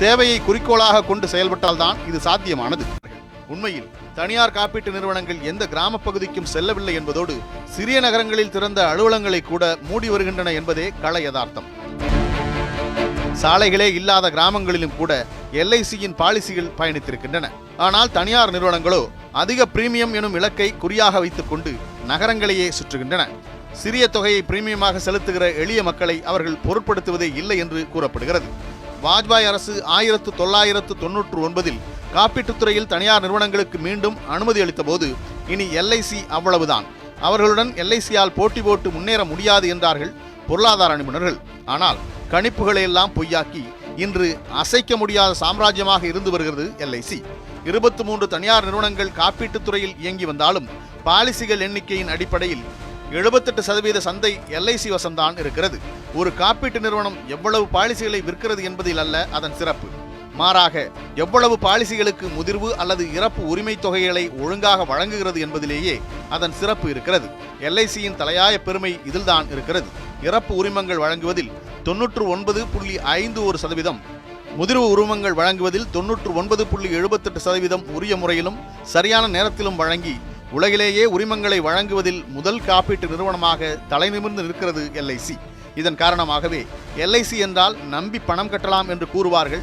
சேவையை குறிக்கோளாக கொண்டு செயல்பட்டால்தான் இது சாத்தியமானது. உண்மையில் தனியார் காப்பீட்டு நிறுவனங்கள் எந்த கிராமப் பகுதிக்கும் செல்லவில்லை என்பதோடு சிறிய நகரங்களில் திறந்த அலுவலங்களை கூட மூடி வருகின்றன என்பதே கள யதார்த்தம். சாலைகளே இல்லாத கிராமங்களிலும் கூட எல்ஐசியின் பாலிசிகள் பயணித்திருக்கின்றன. ஆனால் தனியார் நிறுவனங்களோ அதிக பிரீமியம் எனும் இலக்கை குறியாக வைத்துக் கொண்டு நகரங்களையே சுற்றுகின்றன. சிறிய தொகையை பிரீமியமாக செலுத்துகிற எளிய மக்களை அவர்கள் பொருட்படுத்துவதே இல்லை என்று கூறப்படுகிறது. வாஜ்பாய் அரசு ஆயிரத்து தொள்ளாயிரத்து தொன்னூற்று ஒன்பதில் காப்பீட்டுத் துறையில் தனியார் நிறுவனங்களுக்கு மீண்டும் அனுமதி அளித்த போது இனி எல்ஐசி அவ்வளவுதான். அவர்களுடன் எல்ஐசியால் போட்டி போட்டு முன்னேற முடியாது என்றார்கள் பொருளாதார நிபுணர்கள். ஆனால் கணிப்புகளை எல்லாம் பொய்யாக்கி இன்று அசைக்க முடியாத சாம்ராஜ்யமாக இருந்து வருகிறது எல்ஐசி. இருபத்தி மூன்று தனியார் நிறுவனங்கள் காப்பீட்டுத் துறையில் இயங்கி வந்தாலும் பாலிசிகள் எண்ணிக்கையின் அடிப்படையில் எழுபத்தெட்டு சதவீத சந்தை எல்ஐசி வசம்தான் இருக்கிறது. ஒரு காப்பீட்டு நிறுவனம் எவ்வளவு பாலிசிகளை விற்கிறது என்பதில் அல்ல அதன் சிறப்பு. மாறாக எவ்வளவு பாலிசிகளுக்கு முதிர்வு அல்லது இறப்பு உரிமை தொகைகளை ஒழுங்காக வழங்குகிறது என்பதிலேயே அதன் சிறப்பு இருக்கிறது. எல்ஐசியின் தலையாய பெருமை இதில்தான் இருக்கிறது. இறப்பு உரிமங்கள் வழங்குவதில் தொன்னூற்று ஒன்பது புள்ளி ஐந்து ஒரு சதவீதம் முதிர்வு உரிமங்கள் வழங்குவதில் தொன்னூற்று ஒன்பது புள்ளி எழுபத்தெட்டு சதவீதம் உரிய முறையிலும் சரியான நேரத்திலும் வழங்கி உலகிலேயே உரிமங்களை வழங்குவதில் முதல் காப்பீட்டு நிறுவனமாக தலைநிமிர்ந்து நிற்கிறது எல்ஐசி. இதன் காரணமாகவே எல்ஐசி என்றால் நம்பி பணம் கட்டலாம் என்று கூறுவார்கள்.